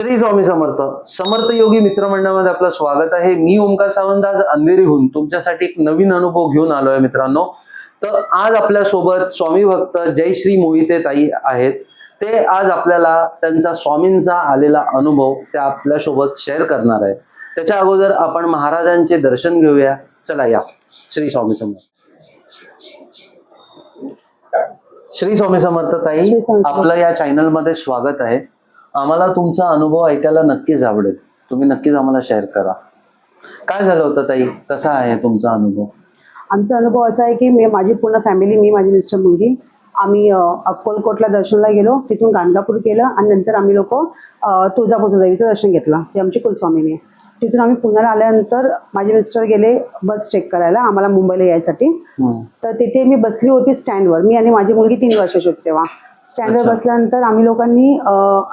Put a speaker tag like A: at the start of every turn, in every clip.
A: श्री स्वामी समर्थ. समर्थ योगी मित्रमंडळामध्ये आपलं स्वागत आहे. मी ओमकार सावंत आज अंधेरीहून तुमच्यासाठी एक नवीन अनुभव घेऊन आलोय मित्रांनो. तर आज आपल्यासोबत स्वामी भक्त जय श्री मोहिते ताई आहेत. ते आज आपल्याला त्यांचा स्वामींचा आलेला अनुभव ते आपल्यासोबत शेअर करणार आहे त्याच्या अगोदर आपण महाराजांचे दर्शन घेऊया. चला या. श्री स्वामी समर्थ. श्री स्वामी समर्थ ताई. आपलं या चॅनलमध्ये स्वागत आहे. आम्हाला तुमचा अनुभव ऐकायला नक्कीच आवडेल. तुम्ही नक्कीच आम्हाला शेअर करा. काय झालं होतं ताई? कसा आहे तुमचा अनुभव?
B: आमचा अनुभव असा आहे की मी माझी पूर्ण फॅमिली मी माझी मिस्टर मुलगी आम्ही अक्कलकोटला दर्शनला गेलो तिथून गाणगापूर केलं आणि नंतर आम्ही लोक तुळजापूरचं देवीचं दर्शन घेतलं. ते आमची कुलस्वामीने तिथून आम्ही पुण्याला आल्यानंतर माझे मिस्टर गेले बस चेक करायला आम्हाला मुंबईला यायसाठी. तर तिथे मी बसली होती स्टँडवर मी आणि माझी मुलगी तीन वर्षाची होती तेव्हा. स्टँडवर
A: अच्छा.
B: बसल्यानंतर आम्ही लोकांनी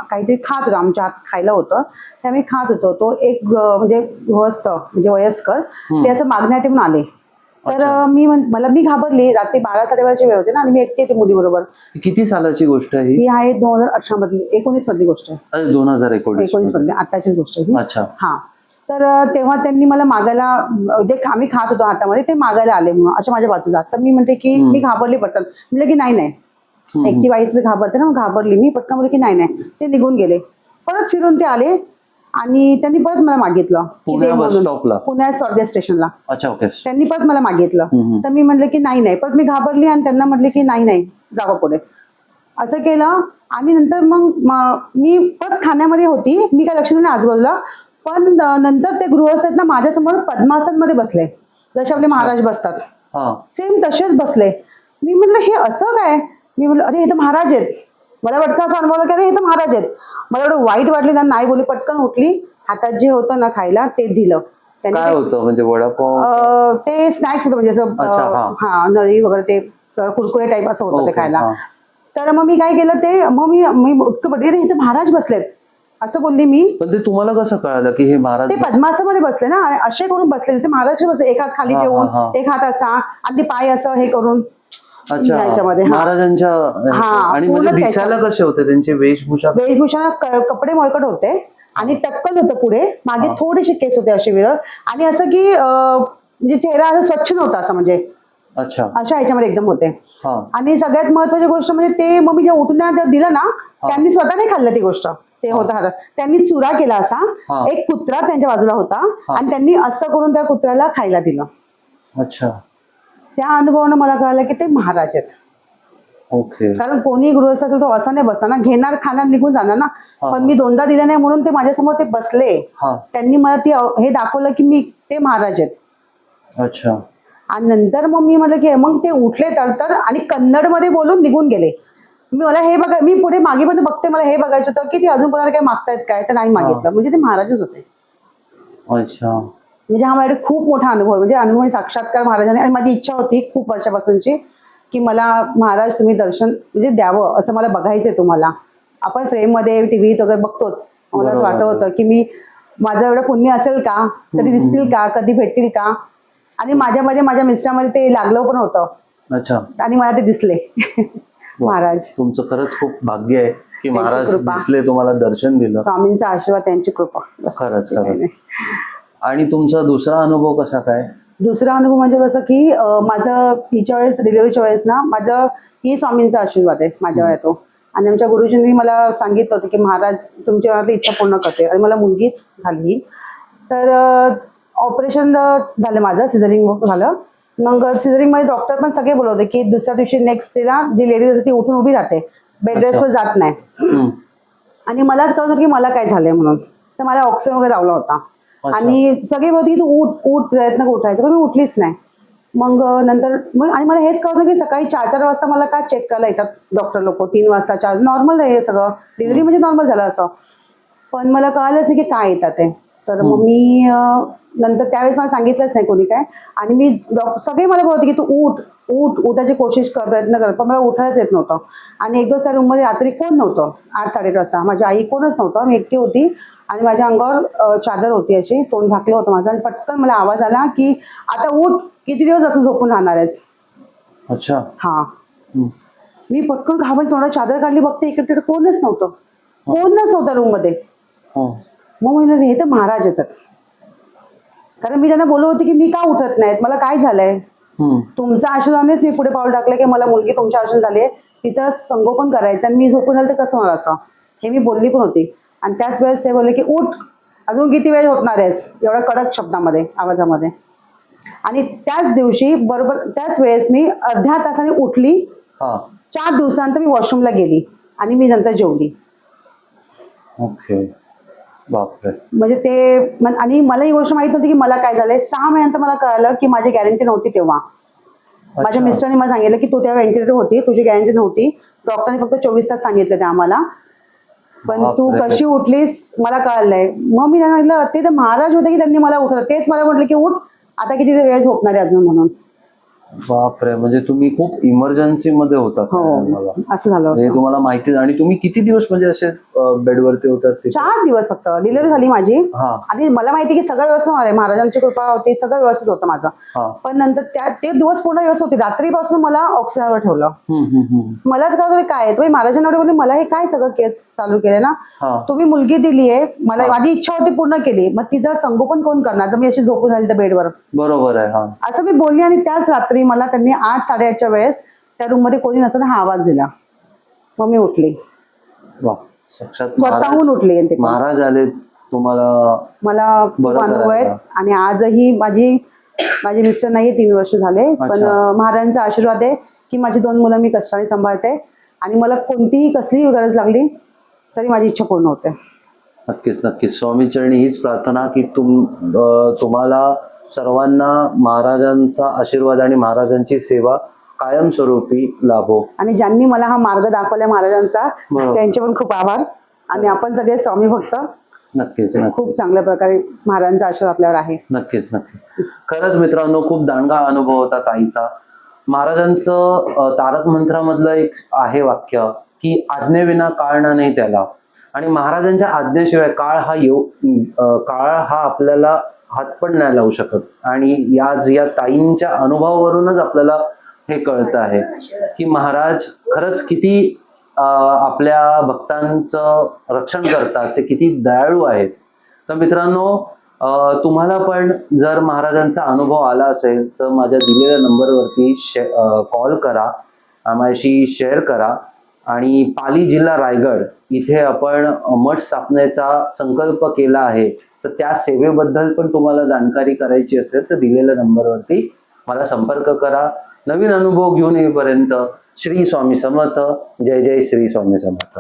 B: काहीतरी खात होतो आमच्या हात खायला होतं. ते आम्ही खात होतो. तो एक म्हणजे गृहस्थ म्हणजे वयस्कर. ते असं मागण्यासाठी म्हणून आले. तर मी मला मी घाबरली. रात्री बारा साडेबाराची वेळ होते ना आणि मी एकटी येते मुलीबरोबर.
A: किती सालाची गोष्ट आहे ही?
B: ही आहे दोन हजार अठरा मधली एकोणीस मधली गोष्ट आहे.
A: दोन हजार एकोणीस
B: एकोणीस मधली आताचीच गोष्ट आहे ही.
A: अच्छा.
B: हा. तर अं, तेव्हा त्यांनी मला मागायला अं, जे आम्ही खात होतो हातामध्ये ते मागायला आले म्हणून अशा माझ्या बाजूला. तर मी म्हणते की. मी घाबरली पटकन. म्हटलं की नाही नाही. एकटी बाईचं घाबरते ना घाबरली मी पटकन बोलले की नाही नाही. ते निघून गेले. परत फिरून ते आले आणि त्यांनी परत मला मागितलं.
A: पुण्या
B: स्वारगेट स्टेशनला
A: अच्छा ओके
B: त्यांनी परत मला मागितलं. तर मी म्हटलं की नाही नाही. परत मी घाबरली आणि त्यांना म्हटले की नाही नाही. जावं पुढे. असं केलं आणि नंतर मग म- परत खाण्यामध्ये होती. मी काय लक्ष दिलं आजूबाजूला. पण नंतर ते गृहस्थ आहेत ना माझ्यासमोर पद्मासनमध्ये बसले. जसे आपले महाराज बसतात. सेम तसेच बसले. मी म्हटलं हे असं काय? मी म्हटलं अरे हे तर महाराज आहेत. मला पटकन असं अनुभवलं की अरे हे तर महाराज आहेत. मला एवढं वाईट वाटले ना नाही बोली पटकन उठली हातात जे होतं ना खायला ते दिलं. त्यांनी
A: काय होतं? म्हणजे वडापाव?
B: ते स्नॅक्स होतं म्हणजे असं
A: हा.
B: नळी वगैरे ते कुरकुरे टाईप असं होतं ते खायला. तर मग मी काय केलं ते मग मी मी उठकं पडली अरे हे तर महाराज बसलेत. असं बोलली मी.
A: पण ते तुम्हाला कसं कळालं की हे महाराज
B: ते पद्मासमध्ये बसले ना असे करून बसले जसे महाराज बसले एक हात खाली ठेवून. एक हात असा आणि ते पाय असं हे करून.
A: अच्छा.
B: याच्यामध्ये, हा.
A: महाराजांच्या
B: हा,
A: आणि
B: पूर्ण
A: म्हणजे दिसायला कसे होते त्यांची वेशभूषा?
B: वेशभूषा क- कपडे मळकट होते आणि टक्कल होतं पुढे. मागे
A: हा.
B: थोडेसे केस होते असे विरळ. आणि असं की अं, म्हणजे चेहरा असं स्वच्छ नव्हता असं म्हणजे.
A: अच्छा.
B: अशा ह्याच्यामध्ये एकदम होते.
A: हा.
B: आणि सगळ्यात महत्वाची गोष्ट म्हणजे ते मग मी जे उठून ते दिलं ना त्यांनी स्वतः नाही खाल्लं ती गोष्ट. ते होतं हातात त्यांनी चुरा केला
A: हा.
B: असा एक कुत्रा त्यांच्या बाजूला होता आणि त्यांनी असं करून त्या कुत्र्याला खायला दिलं.
A: अच्छा.
B: त्या अनुभवानं मला कळालं की ते महाराज आहेत.
A: ओके
B: कारण कोणी गृहस्थ असेल तो असा नाही बसणार. ना घेणार खाणार निघून जाणार ना. पण मी दोनदा दिलं नाही म्हणून ते माझ्यासमोर ते बसले.
A: हा.
B: त्यांनी मला ती हे दाखवलं की मी ते महाराज आहेत.
A: अच्छा.
B: आणि नंतर मग मी म्हटलं की मग ते उठले तर तर आणि कन्नडमध्ये बोलून निघून गेले. मी मला हे बघा मी पुढे मागे पण बघते मला हे बघायचं होतं की ते अजून कोणाला काय मागतायत काय? तर नाही मागितलं. म्हणजे ते महाराजच होते.
A: अच्छा.
B: म्हणजे हा माझ्याकडे खूप मोठा अनुभव म्हणजे अनुभव साक्षात्कार महाराजांनी आणि माझी इच्छा होती खूप वर्षापासूनची की मला महाराज तुम्ही दर्शन म्हणजे द्यावं असं मला बघायचंय तुम्हाला. आपण फ्रेममध्ये टीव्हीत वगैरे बघतोच. मला. वाटत होतं की मी माझं एवढं पुण्य असेल का? कधी दिसतील का? कधी भेटतील का? आणि माझ्यामध्ये माझ्या मिस्टरामध्ये ते लागलं पण होतं.
A: अच्छा.
B: आणि मला ते दिसले. महाराज.
A: तुमचं खरंच खूप भाग्य आहे की महाराज. दिसले तुम्हाला दर्शन दिलं.
B: स्वामींचा आशीर्वाद त्यांची कृपा.
A: खरंच खरंच. आणि तुमचा दुसरा अनुभव कसा काय?
B: दुसरा अनुभव म्हणजे कसं की अं, माझं हिच्या वेळेस डिलिव्हरीच्या वेळेस ना माझं ही स्वामींचा आशीर्वाद आहे माझ्यावर येतो आणि आमच्या गुरुजींनी मला सांगितलं होतं की महाराज तुमच्या मनातली इच्छा पूर्ण करते. आणि मला मुलगीच झाली. तर ऑपरेशन झालं माझं सिझरिंग झालं. मग सिझरिंगमध्ये डॉक्टर पण सगळे बोलवते की दुसऱ्या दिवशी नेक्स्ट तिला जी लेडीज असते ती उठून उभी राहते. बेड रेस्टवर जात नाही.
A: हम्म.
B: आणि मलाच कळत होतं की मला काय झालंय म्हणून. तर मला ऑक्सिजन वगैरे लावला होता. आणि सगळे बोलते की तू उठ उठ प्रयत्न उठायचा. पण मी उठलीच नाही. मग नंतर मग आणि मला हेच कळतं की सकाळी चार चार वाजता मला का चेक करायला येतात डॉक्टर लोक? तीन वाजता चार नॉर्मल आहे हे सगळं. डिलिव्हरी म्हणजे नॉर्मल झालं असं. पण मला कळालंच नाही की काय येतात ते. तर मग मी नंतर त्यावेळेस मला सांगितलंच नाही कोणी काय. आणि मी सगळे मला बोलते की तू उठ उठ उठायची कोशिश कर प्रयत्न कर. पण मला उठायच येत नव्हतं. आणि एक दिवस त्या रूममध्ये रात्री कोण नव्हतं? आठ साडेआठ वाजता. माझी आई कोणच नव्हतं. मी एकटी होती. आणि माझ्या अंगावर चादर होती अशी. तोंड झाकलं होतं माझं. आणि पटकन मला आवाज आला की आता उठ किती दिवस असं झोपून राहणार आहेस?
A: अच्छा.
B: हा. मी पटकन घाबरली. तोंडात चादर काढली. बघते इकडे तिकडे कोणच नव्हतं. कोणच नव्हतं रूममध्ये
A: हं.
B: मग म्हणलं हे तर महाराजच आहेत. कारण मी त्यांना बोलत होते की मी का उठत नाहीत? मला काय झालंय. तुमच्या आशीर्वादानेच मी पुढे पाऊल टाकलं की मला मुलगी तुमच्या आशीर्वाद झाली आहे. तिचं संगोपन करायचं आणि मी झोपून झालं तर कसं मला असं? हे मी बोलली पण होती. आणि त्याच वेळेस ते बोलले की उठ अजून किती वेळ झोपणार आहेस? एवढ्या कडक शब्दामध्ये आवाजामध्ये. आणि त्याच दिवशी बरोबर त्याच वेळेस मी अर्ध्या तासाने उठली.
A: हा.
B: चार दिवसानंतर मी वॉशरूमला गेली आणि मी नंतर जेवली.
A: ओके. बापरे.
B: म्हणजे ते आणि मला ही गोष्ट माहीत नव्हती की मला काय झालंय. सहा महिन्यानंतर मला कळलं की माझी गॅरंटी नव्हती तेव्हा. माझ्या. मिस्टरने मला सांगितलं की तू तेव्हा व्हेंटिलेटर होती तुझी गॅरंटी नव्हती. डॉक्टरने फक्त चोवीस तास सांगितलं ते आम्हाला. पण तू. कशी उठलीस मला कळलंय. मग मी त्यांना म्हटलं ते तर महाराज होते की त्यांनी मला उठवलं? तेच मला म्हटलं की उठ आता किती वेळ झोपणार आहे अजून म्हणून.
A: बापरे म्हणजे तुम्ही खूप इमर्जन्सी मध्ये होतात मला.
B: हो असं झालं होतं.
A: तुम्हाला माहिती आणि तुम्ही किती दिवस म्हणजे असे बेडवरती होतात ते
B: चार दिवस फक्त. डिलिव्हरी झाली माझी. आणि मला माहिती की सगळं व्यवस्थित होणार आहे. महाराजांची कृपा होती सगळं व्यवस्थित होतं माझं. पण नंतर त्या ते दिवस पूर्ण व्यवस्थित होते. रात्रीपासून मला ऑक्सिजनवर ठेवलं. मलाच होतं काय आहे. तुम्ही महाराजांना मला हे काय सगळं केस चालू केलं ना?
A: हा.
B: तुम्ही मुलगी दिली आहे. मला माझी इच्छा होती पूर्ण केली. मग तिचं संगोपन कोण करणार? तर मी अशी झोपून झाली त्या बेडवर.
A: बरोबर आहे हा.
B: असं मी बोलली आणि त्याच रात्री मला त्यांनी आठ साडेआठच्या वेळेस त्या रूममध्ये कोणी नसताना हा आवाज दिला. मग मी उठली.
A: वा साक्षात
B: स्वतःहून
A: महाराज
B: उठली आणि ते
A: महाराज आले तुम्हाला
B: मला खूप
A: बरं
B: अनुभव आहेत
A: करायला.
B: आणि आजही माझी माझे मिस्टर नाहीये तीन वर्ष झाले. पण
A: अच्छा.
B: अं, महाराजांचा आशीर्वाद आहे की माझी दोन मुलं मी कष्टाने सांभाळते. आणि मला कोणतीही कसलीही गरज लागली तरी माझी इच्छा पूर्ण होते.
A: नक्कीच नक्कीच. स्वामी चरणी हीच प्रार्थना की तुम तुम्हाला सर्वांना महाराजांचा आशीर्वाद आणि महाराजांची सेवा कायमस्वरूपी लाभो.
B: आणि ज्यांनी मला हा मार्ग दाखवला महाराजांचा
A: बरोबर.
B: त्यांचे पण खूप आभार. आणि आपण सगळे स्वामी भक्त.
A: नक्कीच
B: खूप चांगल्या प्रकारे महाराजांचा आशीर्वाद आपल्यावर आहे.
A: नक्कीच नक्कीच. खरंच मित्रांनो खूप दांडगा अनुभव होता ताईचा. महाराजांचं तारक मंत्रामधलं एक आहे वाक्य. की आज्ञेविना काळ ना नाही त्याला. आणि महाराजांच्या आज्ञेशिवाय काळ हा येऊ काळ हा आपल्याला हात पण नाही लावू शकत. आणि याच या ताईंच्या अनुभवावरूनच आपल्याला हे कळतं आहे की महाराज खरंच किती आपल्या भक्तांचं रक्षण करतात. ते किती दयाळू आहेत. तर मित्रांनो तुम्हाला पण जर महाराजांचा अनुभव आला असेल तर माझ्या दिलेल्या नंबरवरती शे कॉल करा. आम्हाशी शेअर करा. आणि पाली जिल्हा रायगड इथे आपण मठ स्थापनेचा संकल्प केला आहे तर त्या सेवेबद्दल पण तुम्हाला जाणकारी करायची असेल तर दिलेल्या नंबरवरती मला संपर्क करा. नवीन अनुभव घेऊन येईपर्यंत श्री स्वामी समर्थ. जय जय श्री स्वामी समर्थ.